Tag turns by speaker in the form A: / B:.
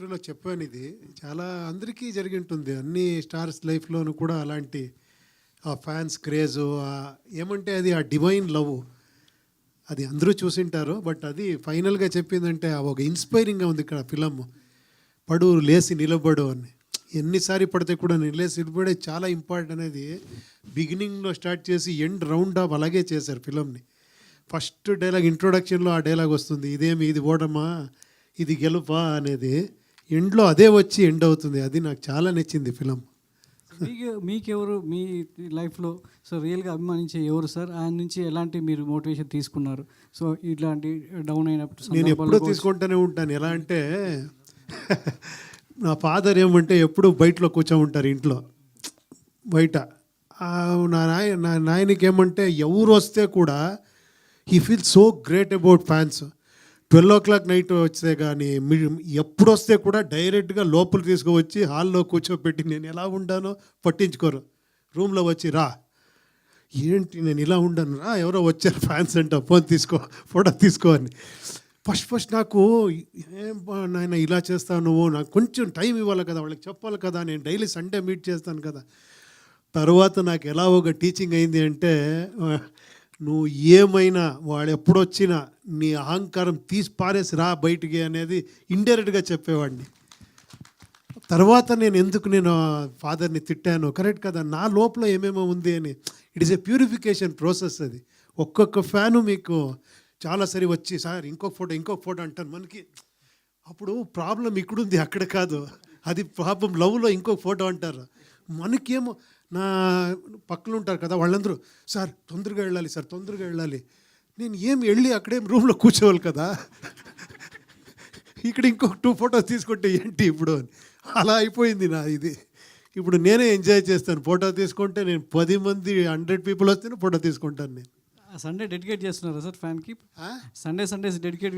A: ఇంటర్లో చెప్పాను ఇది. చాలా అందరికీ జరిగి ఉంటుంది అన్ని స్టార్స్ లైఫ్లోనూ కూడా అలాంటి ఆ ఫ్యాన్స్ క్రేజ్ ఏమంటే అది ఆ డివైన్ లవ్ అది అందరూ చూసింటారు. బట్ అది ఫైనల్గా చెప్పిందంటే ఆ ఒక ఇన్స్పైరింగ్గా ఉంది ఇక్కడ ఫిలమ్. పడు లేసి నిలబడు అని. ఎన్నిసారి పడితే కూడా నేను నిలబడే చాలా ఇంపార్టెంట్ అనేది బిగినింగ్లో స్టార్ట్ చేసి ఎండ్ రౌండ్ ఆఫ్ అలాగే చేశారు ఫిలమ్ని. ఫస్ట్ డైలాగ్ ఇంట్రొడక్షన్లో ఆ డైలాగ్ వస్తుంది. ఇదేమి ఇది ఓడమా ఇది గెలుపా? అనేది. ఎండ్లో అదే వచ్చి ఎండ్ అవుతుంది. అది నాకు చాలా నచ్చింది ఫిలం.
B: మీకు మీకెవరు మీ లైఫ్లో సో రియల్గా అభిమానించే ఎవరు సార్? ఆయన నుంచి ఎలాంటి మీరు మోటివేషన్ తీసుకున్నారు? సో ఇట్లాంటి డౌన్ అయినప్పుడు
A: నేను ఎప్పుడూ. తీసుకుంటూనే ఉంటాను. ఎలా అంటే నా ఫాదర్ ఏమంటే ఎప్పుడు బయటలో కూర్చో ఉంటారు ఇంట్లో. బయట. నా నాయ నా నాయనకి ఏమంటే ఎవరు వస్తే కూడా he feel so great about fans twelve o'clock night వస్తే కానీ మీ- ఎప్పుడు వస్తే కూడా డైరెక్ట్గా లోపల తీసుకువచ్చి హాల్లో కూర్చోబెట్టి నేను ఎలా ఉండానో పట్టించుకోరు. రూమ్లో వచ్చి రా. ఏంటి నేను ఇలా ఉండను? రా ఎవరో వచ్చారు ఫ్యాన్స్ అంట ఫోన్ తీసుకో ఫోటో తీసుకో అని. ఫస్ట్ ఫస్ట్ నాకు ఏం బా నాయన ఇలా చేస్తావు నువ్వు? నాకు కొంచెం టైం ఇవ్వాలి కదా వాళ్ళకి చెప్పాలి కదా నేను డైలీ సండే మీట్ చేస్తాను కదా. తర్వాత నాకు ఎలా ఒక టీచింగ్ అయింది అంటే నువ్వు ఏమైనా వాడు ఎప్పుడొచ్చినా నీ అహంకారం తీసి పారేసి రా బయటికి అనేది ఇండైరెక్ట్గా చెప్పేవాడిని. తర్వాత నేను ఎందుకు నేను ఫాదర్ని తిట్టాను కరెక్ట్ కదా నా లోపల ఏమేమో ఉంది అని. It is a purification process అది. ఒక్కొక్క ఫ్యాను మీకు చాలా సరి వచ్చి సార్ ఇంకొక ఫోటో ఇంకొక ఫోటో అంటారు మనకి అప్పుడు ప్రాబ్లం ఇక్కడుంది అక్కడ కాదు. అది పాపం లవ్లో ఇంకొక ఫోటో అంటారు. మనకేమో నా పక్కన ఉంటారు కదా వాళ్ళందరూ సార్ తొందరగా వెళ్ళాలి సార్ తొందరగా వెళ్ళాలి. నేను ఏం వెళ్ళి అక్కడేం రూమ్లో కూర్చోవాలి కదా? ఇక్కడ ఇంకొక టూ ఫొటోస్ తీసుకుంటే ఏంటి ఇప్పుడు అని. అలా అయిపోయింది నా ఇది. ఇప్పుడు నేనే ఎంజాయ్ చేస్తాను. ఫోటో తీసుకుంటే నేను పది మంది హండ్రెడ్ పీపుల్ వస్తేనే ఫోటో తీసుకుంటాను నేను.
B: సండే డెడికేట్ చేస్తున్నారా సార్ ఫ్యాన్కి? Sunday Sundays dedicate